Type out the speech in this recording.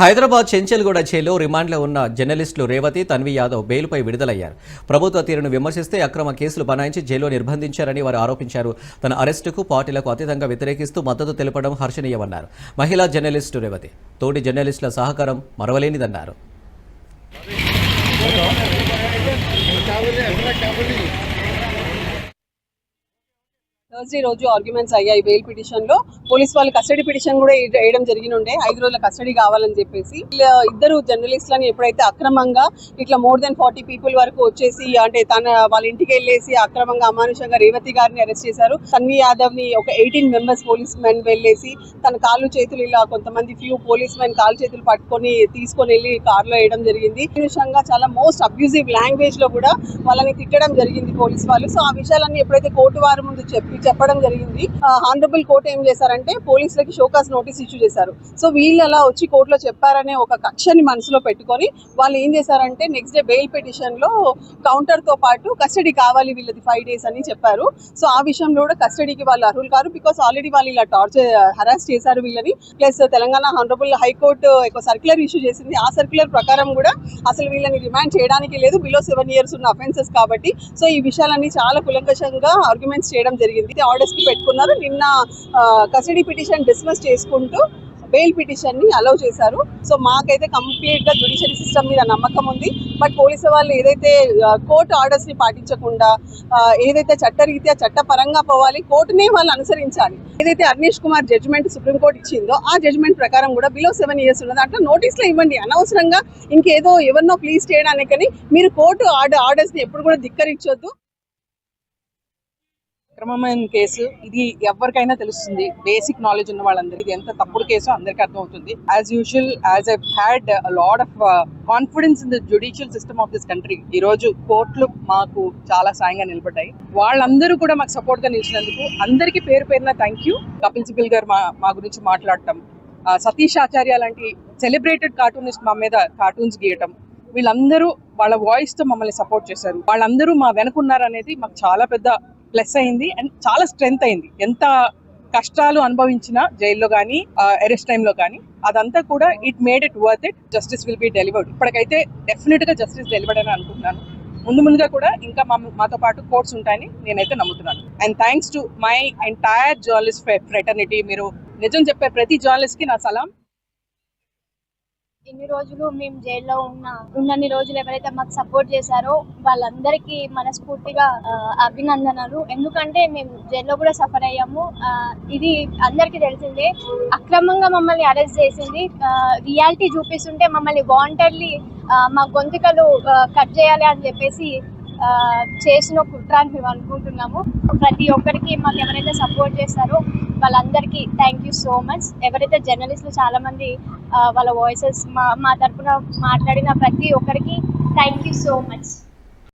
హైదరాబాద్ చెంచల్గూడ జైల్లో రిమాండ్లో ఉన్న జర్నలిస్టులు రేవతి తన్వి యాదవ్ బెయిల్పై విడుదలయ్యారు. ప్రభుత్వ తీరును విమర్శిస్తే అక్రమ కేసులు బనాయించి జైల్లో నిర్బంధించారని వారు ఆరోపించారు. తన అరెస్టుకు పార్టీలకు అతీతంగా వ్యతిరేకిస్తూ మద్దతు తెలపడం హర్షణీయమన్నారు. మహిళా జర్నలిస్టు రేవతి తోటి జర్నలిస్టుల సహకారం మరవలేనిదన్నారు. థర్స్డే రోజు ఆర్గ్యుమెంట్స్ అయ్యాయి బెయిల్ పిటిషన్లో. పోలీస్ వాళ్ళు కస్టడీ పిటిషన్ కూడా వేయడం జరిగిన ఉండే ఐదు రోజుల కస్టడీ కావాలని చెప్పేసి. ఇద్దరు జర్నలిస్టులని ఎప్పుడైతే అక్రమంగా ఇట్లా మోర్ దెన్ ఫార్టీ పీపుల్ వరకు వచ్చేసి అంటే తన వాళ్ళ ఇంటికి వెళ్ళేసి అక్రమంగా అమానుషంగా రేవతి గారిని అరెస్ట్ చేశారు. సన్నీ యాదవ్ని ఒక ఎయిటీన్ మెంబర్స్ పోలీస్ మెన్ వెళ్ళేసి తన కాళ్ళు చేతులు ఇలా కొంతమంది ఫ్యూ పోలీస్ మెన్ కాళ్ళు చేతులు పట్టుకొని తీసుకొని వెళ్ళి కారులో వేయడం జరిగింది. విషయంగా చాలా మోస్ట్ అబ్యూజివ్ లాంగ్వేజ్లో కూడా వాళ్ళని తిట్టడం జరిగింది పోలీస్ వాళ్ళు. సో ఆ విషయాలన్నీ ఎప్పుడైతే కోర్టు వారి ముందు చెప్పి చెప్పడం జరిగింది. హానరబుల్ కోర్టు ఏం చేశారంటే పోలీసులకి షోకాస్ నోటీస్ ఇష్యూ చేశారు. సో వీళ్ళు అలా వచ్చి కోర్టులో చెప్పారనే ఒక కక్షని మనసులో పెట్టుకొని వాళ్ళు ఏం చేశారంటే నెక్స్ట్ డే బెయిల్ పిటిషన్లో కౌంటర్తో పాటు కస్టడీ కావాలి వీళ్ళది ఫైవ్ డేస్ అని చెప్పారు. సో ఆ విషయంలో కూడా కస్టడీకి వాళ్ళు అర్హులు కారు బికాస్ ఆల్రెడీ వాళ్ళు ఇలా టార్చర్ హరాస్ చేశారు వీళ్ళని. Plus Telangana honourable high court ఒక సర్క్యులర్ ఇష్యూ చేసింది. ఆ సర్క్యులర్ ప్రకారం కూడా అసలు వీళ్ళని రిమాండ్ చేయడానికి లేదు. బిలో సెవెన్ ఇయర్స్ ఉన్న అఫెన్సెస్ కాబట్టి. సో ఈ విషయాలన్నీ చాలా కులంకషంగా ఆర్గ్యుమెంట్స్ చేయడం జరిగింది. ఆర్డర్స్కి పెట్టుకున్నారు. నిన్న కస్టడీ పిటిషన్ డిస్మిస్ చేసుకుంటూ బెయిల్ పిటిషన్ని అలౌ చేశారు. సో మాకైతే కంప్లీట్గా సిస్టమ్ మీద నమ్మకం ఉంది. బట్ పోలీసు వాళ్ళు ఏదైతే కోర్టు ఆర్డర్స్ని పాటించకుండా ఏదైతే చట్టరీత్యా చట్టపరంగా పోవాలి కోర్టునే వాళ్ళు అనుసరించాలి. ఏదైతే అర్నేష్ కుమార్ జడ్జిమెంట్ సుప్రీంకోర్టు ఇచ్చిందో ఆ జడ్జిమెంట్ ప్రకారం కూడా బిలో సెవెన్ ఇయర్స్ ఉన్నది. అట్లా నోటీస్లో ఇవ్వండి. అనవసరంగా ఇంకేదో ఎవరినో ప్లీజ్ చేయడానికని మీరు కోర్టు ఆర్డర్ ఆర్డర్స్ని ఎప్పుడు కూడా ధిక్కరించొద్దు. అక్రమమైన కేసు ఇది ఎవరికైనా తెలుస్తుంది. బేసిక్ నాలెడ్జ్ ఉన్న వాళ్ళందరికీ ఇది ఎంత తప్పుడు కేసు అందరికీ అర్థమవుతుంది. As usual as I had lot of confidence in the judicial system of this country ఈ రోజు కోర్టులు మాకు చాలా సాయంగా నిలబడ్డాయి. వాళ్ళందరూ కూడా మాకు సపోర్ట్గా నిలిచినందుకు అందరికీ పేరు పేరున థ్యాంక్ యూ కపిల్ సిబిల్ గారు మా మా గురించి మాట్లాడటం సతీష్ ఆచార్య లాంటి సెలబ్రేటెడ్ కార్టూనిస్ట్ మా మీద కార్టూన్స్ గీయటం వీళ్ళందరూ వాళ్ళ వాయిస్తో మమ్మల్ని సపోర్ట్ చేశారు. వాళ్ళందరూ మా వెనకున్నారు అనేది మాకు చాలా పెద్ద ప్లస్ అయింది అండ్ చాలా స్ట్రెంగ్త్ అయింది. ఎంత కష్టాలు అనుభవించినా జైల్లో కానీ అరెస్ట్ టైంలో కానీ అదంతా కూడా it made it worth it. Justice will be delivered. ఇప్పటికైతే డెఫినెట్గా జస్టిస్ డెలివర్డ్ అని అనుకుంటున్నాను. ముందు ముందుగా కూడా ఇంకా మా మాతో పాటు కోర్ట్స్ ఉంటాయని నేనైతే నమ్ముతున్నాను. And thanks to my entire journalist fraternity మీరు నిజం చెప్పే ప్రతి జర్నలిస్ట్కి నా సలాం. ఇన్ని రోజులు మేము జైల్లో ఉన్న ఉన్నన్ని రోజులు ఎవరైతే మాకు సపోర్ట్ చేశారో వాళ్ళందరికీ మనస్ఫూర్తిగా అభినందనలు. ఎందుకంటే మేము జైల్లో కూడా సఫర్ అయ్యాము. ఇది అందరికీ తెలిసిందే. అక్రమంగా మమ్మల్ని అరెస్ట్ చేసింది. రియాలిటీ చూపిస్తుంటే మమ్మల్ని వాంటెడ్లీ మా గొంతుకలు కట్ చేయాలి అని చెప్పేసి చేసిన కుట్ర అని మేము అనుకుంటున్నాము. ప్రతి ఒక్కరికి మాకు ఎవరైతే సపోర్ట్ చేస్తారో వాళ్ళందరికీ థ్యాంక్ యూ సో మచ్ ఎవరైతే జర్నలిస్టులు చాలామంది వాళ్ళ వాయిసెస్ మా మా తరపున మాట్లాడిన ప్రతి ఒక్కరికి థ్యాంక్ యూ సో మచ్